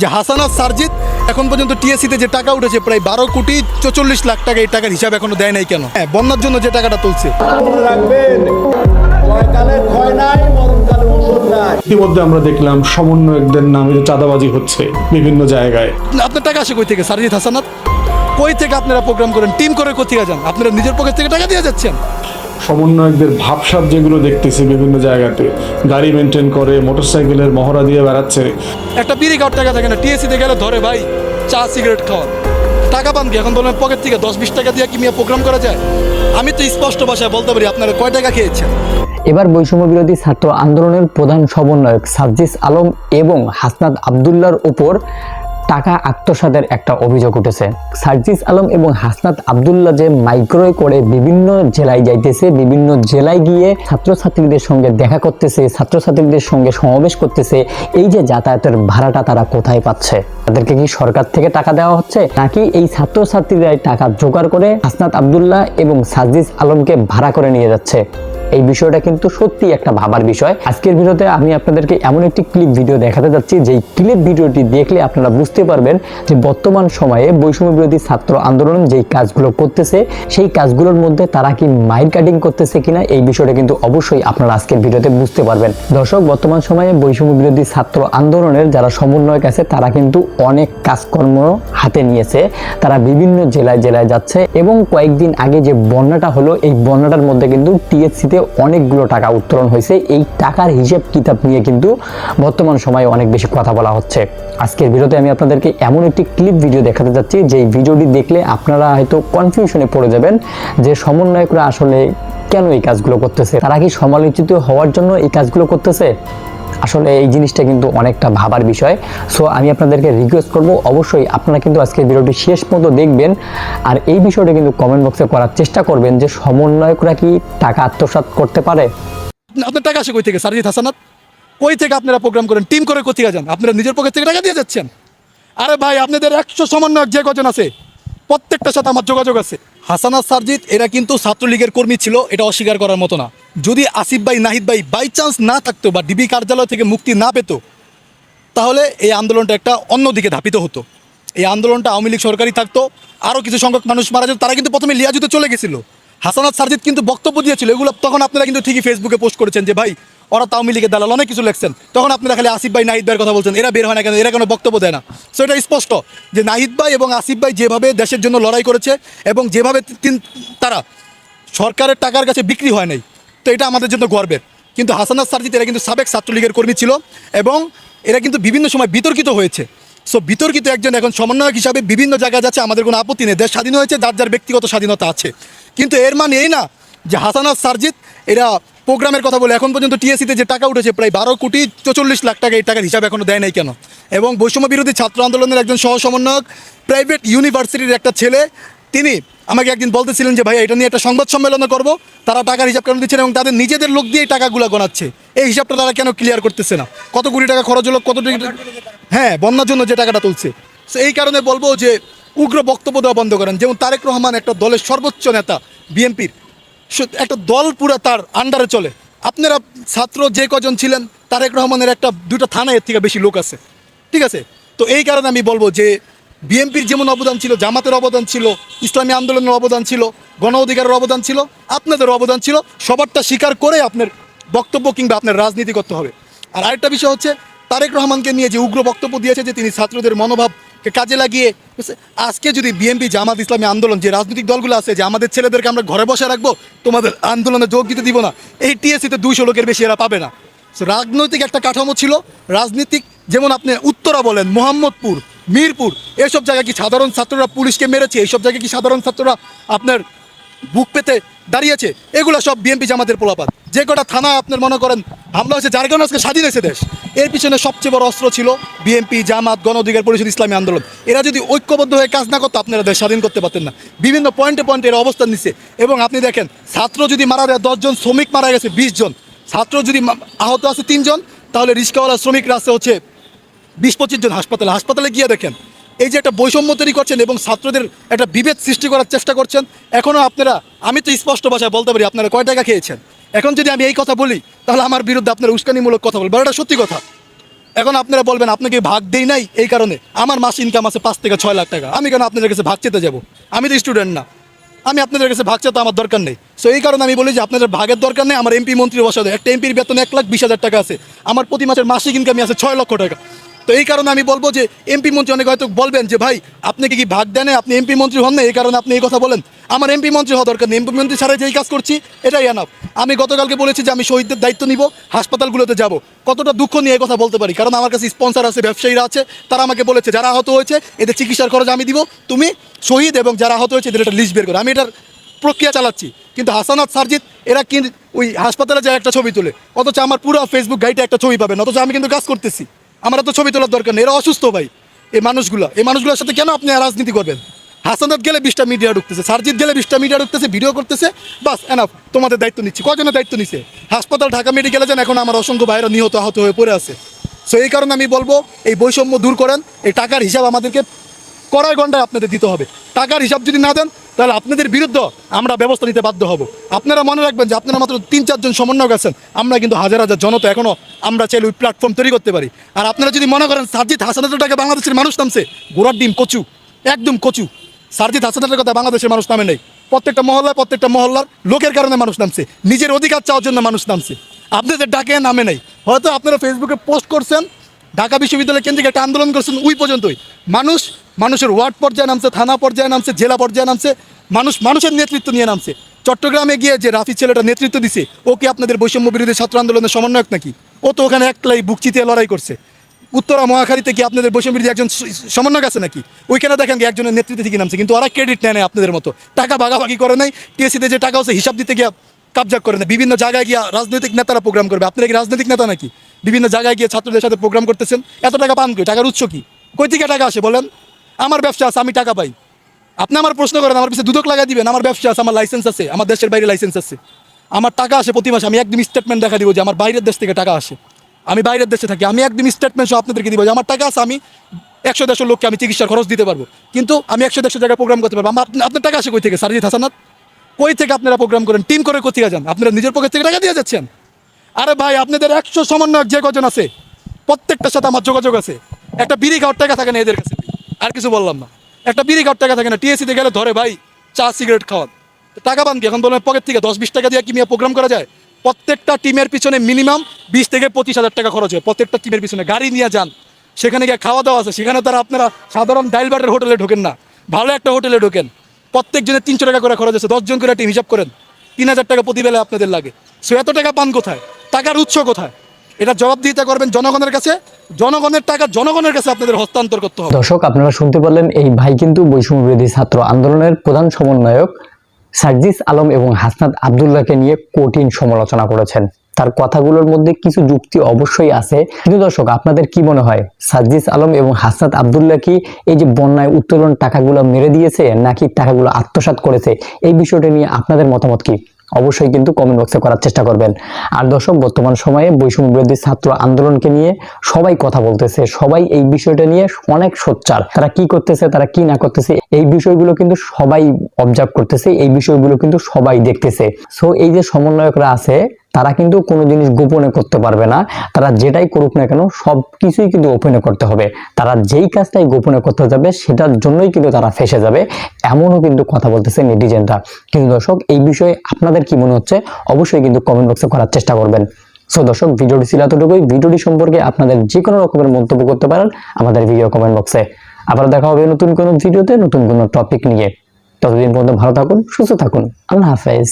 যে হাসানাত সারজিৎ এখন পর্যন্ত টিএসসিতে যে টাকা উঠেছে প্রায় বারো কোটি চৌচল্লিশ লাখ টাকা এই টাকার হিসাব এখনও দেয় নাই কেন? হ্যাঁ বন্যার জন্য যে টাকাটা তুলছে। ইতিমধ্যে আমরা দেখলাম সমন্বয়কদের নামে যে চাঁদাবাজি হচ্ছে বিভিন্ন জায়গায়। আপনার টাকা আসে কই থেকে? সারজিৎ হাসানাত কই থেকে আপনারা প্রোগ্রাম করেন? টিম করে কোথায় যান? আপনারা নিজের পকেট থেকে টাকা দিয়ে যাচ্ছেন? সমন্বয়কদের ভাবসাব যেগুলো দেখতেছি বিভিন্ন জায়গাতে। গাড়ি মেনটেন করে মোটরসাইকেলের মহড়া দিয়ে বেড়াচ্ছে। একটা বিড়ি খাওয়ার টাকা থাকে না টিএসসিতে গেলে ধরে ভাই চা সিগারেট খাওয়ার টাকা পান কি? এখন বলবেন পকেট থেকে দশ বিশ টাকা দিয়ে কি মিয়া প্রোগ্রাম করা যায়? আমি তো স্পষ্ট ভাষায় বলতে পারি আপনারা কয় টাকা খেয়েছেন? এবার বৈষম্য বিরোধী ছাত্র আন্দোলনের প্রধান সমন্বয়ক সার্জিস আলম এবং হাসনাত আবদুল্লার উপর টাকা আত্মসাতের একটা অভিযোগ উঠেছে। সার্জিস আলম এবং হাসনাত আবদুল্লাহ যে মাইক্রোয় করে বিভিন্ন জেলায় যাইতেছে, বিভিন্ন জেলায় গিয়ে ছাত্রছাত্রীদের সঙ্গে দেখা করতেছে, ছাত্রছাত্রীদের সঙ্গে সমাবেশ করতেছে, এই যে যাতায়াতের ভাড়াটা তারা কোথায় পাচ্ছে? তাদেরকে কি সরকার থেকে টাকা দেওয়া হচ্ছে? নাকি এই ছাত্রছাত্রীরাই টাকা জোগাড় করে হাসনাত আবদুল্লাহ এবং সার্জিস আলমকে ভাড়া করে নিয়ে যাচ্ছে? এই বিষয়টা কিন্তু সত্যি একটা ভাবার বিষয়। আজকের ভিডিওতে আমি আপনাদেরকে এমন একটি ক্লিপ ভিডিও দেখাতে যাচ্ছি, যেই ক্লিপ ভিডিওটি দেখলে আপনারা বুঝতে পারবেন যে বর্তমান সময়ে বৈষম্য বিরোধী ছাত্র আন্দোলন যেই কাজগুলো করতেছে, সেই কাজগুলোর মধ্যে তারা কি মাইল কাটিং করতেছে কিনা, এই বিষয়টা কিন্তু অবশ্যই আপনারা আজকের ভিডিওতে বুঝতে পারবেন। দর্শক, বর্তমান সময়ে বৈষম্য বিরোধী ছাত্র আন্দোলনের যারা সমন্বয়ক আছে, তারা কিন্তু অনেক কাজকর্ম হাতে নিয়েছে। তারা বিভিন্ন জেলায় জেলায় যাচ্ছে এবং কয়েকদিন আগে যে বন্যাটা হলো, এই বন্যাটার মধ্যে কিন্তু টিএসসিতে অনেকগুলো টাকা উত্তোলন হয়েছে। এই টাকার হিসেব কিতাব নিয়ে কিন্তু বর্তমান সময়ে অনেক বেশি কথা বলা হচ্ছে। আজকের ভিডিওতে আমি আপনাদেরকে এমন একটি ক্লিপ ভিডিও দেখাতে যাচ্ছি যে ভিডিওটি দেখলে আপনারা হয়তো কনফিউশনে পড়ে যাবেন যে সমন্বয়করা আসলে কেন এই কাজগুলো করতেছে? তারা কি সমালোচিত হওয়ার জন্য এই কাজগুলো করতেছে? আসলে এই জিনিসটা কিন্তু অনেকটা ভাবার বিষয়। সো আমি আপনাদেরকে রিকোয়েস্ট করব, অবশ্যই আপনারা কিন্তু আজকে ভিডিওটি শেষ পর্যন্ত দেখবেন। আর এই বিষয়টা কিন্তু কমেন্ট বক্সে করার চেষ্টা করবেন যে সমন্বয়করা কি টাকা আত্মসাৎ করতে পারে। আপনার টাকা আসে কই থেকে সারজিৎ হাসানাত? কই থেকে আপনারা প্রোগ্রাম করেন? টিম করে কোথায় যান? আপনারা নিজের পকেট থেকে টাকা দিয়ে যাচ্ছেন? আরে ভাই, আপনাদের একশো সমন্বয়ক যে কজন আছে? প্রত্যেকটার সাথে আমার যোগাযোগ আছে। হাসানা সার্জিত এরা কিন্তু ছাত্রলীগের কর্মী ছিল, এটা অস্বীকার করার মতো না। যদি আসিফ ভাই, নাহিদ ভাই বাই চান্স না থাকতো বা ডিবি কার্যালয় থেকে মুক্তি না পেত, তাহলে এই আন্দোলনটা একটা অন্যদিকে ধাপিত হতো। এই আন্দোলনটা আওয়ামী লীগ সরকারই থাকতো, আরও কিছু সংখ্যক মানুষ মারা যেত, তারা কিন্তু প্রথমে লিয়াজুতে চলে গেছিল। হাসানাত সারজিৎ কিন্তু বক্তব্য দিয়েছিল, এগুলো তখন আপনারা কিন্তু ঠিকই ফেসবুকে পোস্ট করেছেন যে, ভাই, ওরা আওয়ামী লীগের দালাল, অনেক কিছু লেখছেন। তখন আপনারা খালি আসিফ ভাই, নাহিদ ভাইয়ের কথা বলছেন, এরা বের হয় না কেন? এরা কোনো বক্তব্য দেয় না। সো এটা স্পষ্ট যে, নাহিদ ভাই এবং আসিফ ভাই যেভাবে দেশের জন্য লড়াই করেছে এবং যেভাবে তারা সরকারের টাকার কাছে বিক্রি হয় নাই, তো এটা আমাদের জন্য গর্বের। কিন্তু হাসানাত সারজিৎ এরা কিন্তু সাবেক ছাত্রলীগের কর্মী ছিল এবং এরা কিন্তু বিভিন্ন সময় বিতর্কিত হয়েছে। সো বিতর্কিত একজন এখন সমন্বয়ক হিসাবে বিভিন্ন জায়গায় যাচ্ছে, আমাদের কোনো আপত্তি নেই। দেশ স্বাধীন হয়েছে, যার যার ব্যক্তিগত স্বাধীনতা আছে। কিন্তু এর মানে এই না যে হাসানাত সারজিৎ, এরা প্রোগ্রামের কথা বলে এখন পর্যন্ত টিএসসিতে যে টাকা উঠেছে, প্রায় বারো কোটি চৌচল্লিশ লাখ টাকা এই টাকার হিসাব এখনও দেয় নাই কেন? এবং বৈষম্য বিরোধী ছাত্র আন্দোলনের একজন সহ সমন্বয়ক প্রাইভেট ইউনিভার্সিটির একটা ছেলে, তিনি আমাকে একদিন বলতেছিলেন যে, ভাই, এটা নিয়ে একটা সংবাদ সম্মেলন করব। তারা টাকার হিসাব কেন দিচ্ছেন এবং তাদের নিজেদের লোক দিয়ে টাকাগুলো গণাচ্ছে। এই হিসাবটা তারা কেন ক্লিয়ার করতেছে না? কত কোটি টাকা খরচ হলো, কত হ্যাঁ বন্যার জন্য যে টাকাটা তুলছে। সো এই কারণে বলব যে উগ্র বক্তব্য দেওয়া বন্ধ করেন। যেমন তারেক রহমান একটা দলের সর্বোচ্চ নেতা, বিএনপির। একটা দল পুরো তার আন্ডারে চলে। আপনারা ছাত্র যে কজন ছিলেন, তারেক রহমানের একটা দুটো থানা এর থেকে বেশি লোক আছে। ঠিক আছে? তো এই কারণে আমি বলব যে, বিএনপির যেমন অবদান ছিল, জামাতের অবদান ছিল, ইসলামী আন্দোলনের অবদান ছিল, গণ অধিকারের অবদান ছিল, আপনাদের অবদান ছিল, সবারটা স্বীকার করে আপনার বক্তব্য কিংবা আপনার রাজনীতি করতে হবে। আর আরেকটা বিষয় হচ্ছে, তারেক রহমানকে নিয়ে যে উগ্র বক্তব্য দিয়েছে যে তিনি ছাত্রদের মনোভাবকে কাজে লাগিয়ে আজকে যদি বিএনপি জামাত ইসলামী আন্দোলন, যে রাজনৈতিক দলগুলো আছে, যে আমাদের ছেলেদেরকে আমরা ঘরে বসে রাখব, তোমাদের আন্দোলনে যোগ দিতে দিব না। এই টিএসসিতে দুইশো লোকের বেশি এরা পাবে না। রাজনৈতিক একটা কাঠামো ছিল, রাজনীতিক, যেমন আপনি উত্তরা বলেন, মোহাম্মদপুর, মিরপুর, এসব জায়গায় কি সাধারণ ছাত্ররা পুলিশকে মেরেছে? এইসব জায়গায় কি সাধারণ ছাত্ররা আপনার বুক পেতে দাঁড়িয়েছে? এগুলো সব বিএনপি জামাতের পোলাপাত। যে কটা থানা আপনার মনে করেন হামলা হয়েছে, যার আজকে স্বাধীন হয়েছে দেশ। এর পিছনে সবচেয়ে বড় অস্ত্র ছিল বিএনপি, জামাত, গণ অধিকার পরিষদ, ইসলামী আন্দোলন। এরা যদি ঐক্যবদ্ধ হয়ে কাজ না করতো, আপনারা দেশ স্বাধীন করতে পারতেন না। বিভিন্ন পয়েন্টে পয়েন্টে এরা অবস্থান নিচ্ছে এবং আপনি দেখেন, ছাত্র যদি মারা যায়, দশজন শ্রমিক মারা গেছে, বিশ জন। ছাত্র যদি আহত আছে তিনজন, তাহলে রিক্সাওয়ালা শ্রমিকরা আছে হচ্ছে বিশ পঁচিশ জন হাসপাতালে। হাসপাতালে গিয়ে দেখেন এই যে একটা বৈষম্য তৈরি করছেন এবং ছাত্রদের একটা বিভেদ সৃষ্টি করার চেষ্টা করছেন এখনও আপনারা, আমি তো স্পষ্ট ভাষায় বলতে পারি, আপনারা কয় টাকা খেয়েছেন? এখন যদি আমি এই কথা বলি, তাহলে আমার বিরুদ্ধে আপনারা উস্কানিমূলক কথা বলবেন। এটা সত্যি কথা। এখন আপনারা বলবেন, আপনাকে ভাগ দেই নাই, এই কারণে। আমার মাস ইনকাম আছে পাঁচ থেকে ছয় লাখ টাকা। আমি কেন আপনাদের কাছে ভাগ চেতে যাব? আমি তো স্টুডেন্ট না। আমি আপনাদের কাছে ভাগ চেতে আমার দরকার নেই। সো এই কারণে আমি বলি যে, আপনাদের ভাগের দরকার নেই। আমার এমপি মন্ত্রী বসা দেয় একটা এমপির বেতন এক লাখ বিশ হাজার টাকা আছে। আমার প্রতি মাসের মাসিক ইনকামই আছে ছয় লক্ষ টাকা। তো এই কারণে আমি বলব যে এমপি মন্ত্রী অনেক হয়তো বলবেন যে, ভাই, আপনি কি ভাগ দেন আপনি এমপি মন্ত্রী হন না, এই কারণে আপনি এই কথা বলেন। আমার এমপি মন্ত্রী হওয়া দরকার নেই। এমপি মন্ত্রী ছাড়া যেই কাজ করছি, এটাই এনাফ আমি গতকালকে বলেছি যে, আমি শহীদদের দায়িত্ব নিব, হাসপাতালগুলোতে যাব। কতটা দুঃখ নিয়ে এই কথা বলতে পারি। কারণ আমার কাছে স্পন্সর আছে, ব্যবসায়ীরা আছে, তারা আমাকে বলেছে, যারা আহত হয়েছে, এদের চিকিৎসার খরচ আমি দিব। তুমি শহীদ এবং যারা আহত হয়েছে, এদের একটা লিস্ট বের করো। আমি এটার প্রক্রিয়া চালাচ্ছি। কিন্তু হাসানাত সারজিৎ এরা কি ওই হাসপাতালে যায় একটা ছবি তোলে। অথচ আমার পুরো ফেসবুক গাইডে একটা ছবি পাবেন। অথচ আমি কিন্তু কাজ করতেছি। আমার তো ছবি তোলার দরকার নেই, এরা অসুস্থ ভাই। এই মানুষগুলো, এই মানুষগুলোর সাথে কেন আপনি রাজনীতি করবেন? হাসানাত গেলে বিশটা মিডিয়া ঢুকতেছে সারজিৎ গেলে বিশটা মিডিয়া ঢুকতেছে ভিডিও করতেছে, বাস এনাফ তোমাদের দায়িত্ব নিচ্ছি। কজনের দায়িত্ব নিচ্ছে হাসপাতাল, ঢাকা মেডিকেলে যান এখন আমার অসংখ্য ভাইরা নিহত, আহত হয়ে পড়ে আছে। সো এই কারণে আমি বলব, এই বৈষম্য দূর করেন, এই টাকার হিসাব আমাদেরকে কড়াই ঘন্টায় আপনাদের দিতে হবে। টাকার হিসাব যদি না দেন তাহলে আপনাদের বিরুদ্ধে আমরা ব্যবস্থা নিতে বাধ্য হব। আপনারা মনে রাখবেন যে আপনারা মাত্র তিন, চারজন সমন্বয়ক আছেন। আমরা কিন্তু হাজার হাজার জনতা এখনও আমরা চাইলে ওই প্ল্যাটফর্ম তৈরি করতে পারি। আর আপনারা যদি মনে করেন সার্জিৎ হাসানের টাকা বাংলাদেশের মানুষ নামছে, গোড়ার ডিম কচু, একদম কচু। সার্জিৎ হাসানের কথা বাংলাদেশের মানুষ নামে নেই। প্রত্যেকটা মহল্লায় প্রত্যেকটা মহল্লার লোকের কারণে মানুষ নামছে। নিজের অধিকার চাওয়ার জন্য মানুষ নামছে। আপনাদের ডাকে নামে নেই। হয়তো আপনারা ফেসবুকে পোস্ট করছেন, ঢাকা বিশ্ববিদ্যালয় কেন্দ্রিক একটা আন্দোলন করছেন, ওই পর্যন্তই। মানুষ মানুষের ওয়ার্ড পর্যায়ে নামছে, থানা পর্যায়ে নামছে, জেলা পর্যায়ে নামছে, মানুষ মানুষের নেতৃত্ব নিয়ে নামছে। চট্টগ্রামে গিয়ে যে রাফি ছেলেটা নেতৃত্ব দিছে, ও কি আপনাদের বৈষম্য বিরোধী ছাত্র আন্দোলনের সমন্বয়ক নাকি? ও তো ওখানে একলাই বুক চিতিয়ে লড়াই করছে। উত্তরা মহাখালীতে কি আপনাদের বৈষম্য বিরোধী একজন সমন্বয়ক আছে নাকি? ওইখানে দেখেন একজনের নেতৃত্বে থেকে নামছে, কিন্তু ওরা ক্রেডিট নেয় আপনাদের মতো। টাকা ভাগাভাগি করে নাই টিএসিতে যে টাকা আছে হিসাব দিতে গিয়ে কাবজা করে না বিভিন্ন জায়গায় গিয়ে রাজনৈতিক নেতারা প্রোগ্রাম করবে। আপনারা কি রাজনৈতিক নেতা নাকি? বিভিন্ন জায়গায় গিয়ে ছাত্রদের সাথে প্রোগ্রাম করতেছেন। এত টাকা পান কই? টাকার উৎস কি? কই থেকে টাকা আসে বলেন? আমার ব্যবসা আছে, আমি টাকা পাই। আপনি আমার প্রশ্ন করেন, আমার পিছিয়ে দুদক লাগাই দিবেন, আমার ব্যবসা আছে, আমার লাইসেন্স আছে, আমার দেশের বাইরে লাইসেন্স আছে। আমার টাকা আসে প্রতি মাসে, আমি একদম স্টেটমেন্ট দেখা দিব যে আমার বাইরের দেশ থেকে টাকা আসে। আমি বাইরের দেশে থাকি, আমি একদম স্টেটমেন্ট সহ আপনাদেরকে দিব যে আমার টাকা আছে, আমি একশো দেড়শো লোককে আমি চিকিৎসার খরচ দিতে পারব। কিন্তু আমি একশো দেড়শো জায়গায় প্রোগ্রাম করতে পারব। আমার আপনার টাকা আসে কই থেকে সারজিৎ হাসানাত? কই থেকে আপনারা প্রোগ্রাম করেন? টিম করে কোথেকে যান? আপনারা নিজের পকেট থেকে টাকা দিয়ে যাচ্ছেন। আরে ভাই, আপনাদের একশো সমন্বয়ক যে কজন আছে, প্রত্যেকটার সাথে আমার যোগাযোগ আছে। একটা বিড়ি খাওয়ার টাকা থাকে না এদের কাছে। আর কিছু বললাম না। একটা বিড়ি খাওয়ার টাকা থাকে না টিএসিতে গেলে ধরে ভাই, চা সিগারেট খাওয়ান। টাকা পান কি? এখন বলেন পকেট থেকে দশ, বিশ টাকা দিয়ে কি মিয়া প্রোগ্রাম করা যায়? প্রত্যেকটা টিমের পিছনে মিনিমাম বিশ থেকে পঁচিশ হাজার টাকা খরচ হয়, প্রত্যেকটা টিমের পিছনে। গাড়ি নিয়ে যান, সেখানে গিয়ে খাওয়া দাওয়া আছে, সেখানে তারা আপনারা সাধারণ ডাইল বাটের হোটেলে ঢোকেন না, ভালো একটা হোটেলে ঢোকেন। প্রত্যেকজনের তিনশো টাকা করে খরচ আছে, দশজন করে টিম হিসাব করেন, তিন হাজার টাকা প্রতি বেলা আপনাদের লাগে। সো এত টাকা পান কোথায়? টাকার উৎস কোথায়? এটা জবাবদিহিতা করবেন জনগণের কাছে। জনগণের টাকা জনগণের কাছে আপনাদের হস্তান্তর করতে হবে। দর্শক, আপনারা শুনতে পারলেন, এই ভাই কিন্তু বৈষম্য বিরোধী ছাত্র আন্দোলনের প্রধান সমন্বয়ক সার্জিস আলম এবং হাসনাত আবদুল্লাহকে নিয়ে কঠিন সমালোচনা করেছেন। তার কথাগুলোর মধ্যে কিছু যুক্তি অবশ্যই আছে। কিন্তু দর্শক, আপনাদের কি মনে হয়? সার্জিস আলম এবং হাসনাত আবদুল্লাহ কি এই যে বন্যায় উত্তোলন টাকাগুলো মেরে দিয়েছে, নাকি টাকাগুলো আত্মসাৎ করেছে? এই বিষয়টা নিয়ে আপনাদের মতামত কি? অবশ্যই কিন্তু কমেন্ট বক্সে করার চেষ্টা করবেন। আর দর্শক, বর্তমান সময়ে বৈষম্য বিরোধী ছাত্র আন্দোলনকে নিয়ে সবাই কথা বলতেছে, সবাই এই বিষয়টা নিয়ে অনেক সোচ্চার। তারা কি করতেছে, তারা কি না করতেছে, এই বিষয়গুলো কিন্তু সবাই অবজার্ভ করতেছে, এই বিষয়গুলো কিন্তু সবাই দেখতেছে। সো এই যে সমন্বয়করা আছে তারা কিন্তু কোনো জিনিস গোপনে করতে পারবে না। তারা যেটাই করুক না কেন সব কিছুই কিন্তু ওপেনে করতে হবে। তারা যেই কাজটাই গোপনে করতে যাবে, সেটার জন্যই কিন্তু তারা ফেসে যাবে। এমনও কিন্তু কথা বলতেছে নেটিজেনরা। কিন্তু দর্শক, এই বিষয়ে আপনাদের কি মনে হচ্ছে? অবশ্যই কিন্তু কমেন্ট বক্সে করার চেষ্টা করবেন। সো দর্শক, ভিডিওটি ছিল এতটুকুই। ভিডিওটি সম্পর্কে আপনাদের যে কোনো রকমের মন্তব্য করতে পারেন আমাদের ভিডিও কমেন্ট বক্সে আবার দেখা হবে নতুন কোনো ভিডিওতে নতুন কোনো টপিক নিয়ে। ততদিন পর্যন্ত ভালো থাকুন, সুস্থ থাকুন। আল্লাহ হাফেজ।